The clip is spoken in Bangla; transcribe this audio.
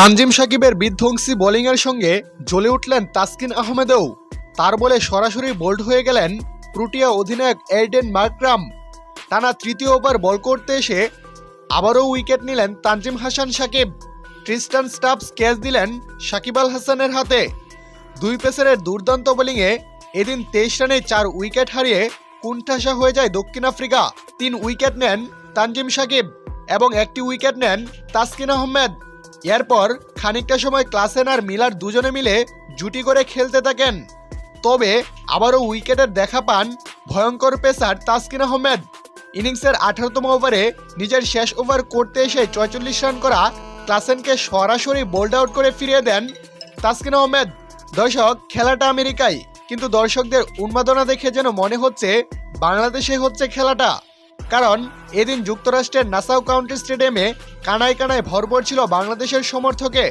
তানজিম সাকিবের বিধ্বংসী বোলিংয়ের সঙ্গে জ্বলে উঠলেন তাসকিন আহমেদও। তার বলে সরাসরি বোল্ড হয়ে গেলেন প্রুটিয়া অধিনায়ক এরডেন মার্করাম। টানা তৃতীয় ওভার বল করতে এসে আবারও উইকেট নিলেন Tanzim Hasan Sakib. Tristan Stubbs catch দিলেন সাকিব আল হাসানের হাতে। দুই পেসারের দুর্দান্ত বোলিংয়ে এদিন তেইশ রানে চার উইকেট হারিয়ে কুণ্ঠাসা হয়ে যায় দক্ষিণ আফ্রিকা। তিন উইকেট নেন তানজিম সাকিব এবং একটি উইকেট নেন তাসকিন আহমেদ। এরপর খানিকটা সময় ক্লাসেন আর মিলার দুজনে মিলে জুটি করে খেলতে থাকেন। তবে আবারও উইকেটের দেখা পান ভয়ঙ্কর পেসার তাসকিন আহমেদ। ইনিংসের আঠারোতম ওভারে নিজের শেষ ওভার করতে এসে ছয়চল্লিশ রান করা ক্লাসেনকে সরাসরি বোল্ড আউট করে ফিরিয়ে দেন তাসকিন আহমেদ। দর্শক, খেলাটা আমেরিকায়, কিন্তু দর্শকদের উন্মাদনা দেখে যেন মনে হচ্ছে বাংলাদেশে হচ্ছে খেলাটা। কারণ এদিন যুক্তরাষ্ট্রের নাসাউ কাউন্টি স্টেডিয়ামে কানায় কানায় ভরপুর ছিল বাংলাদেশের সমর্থকে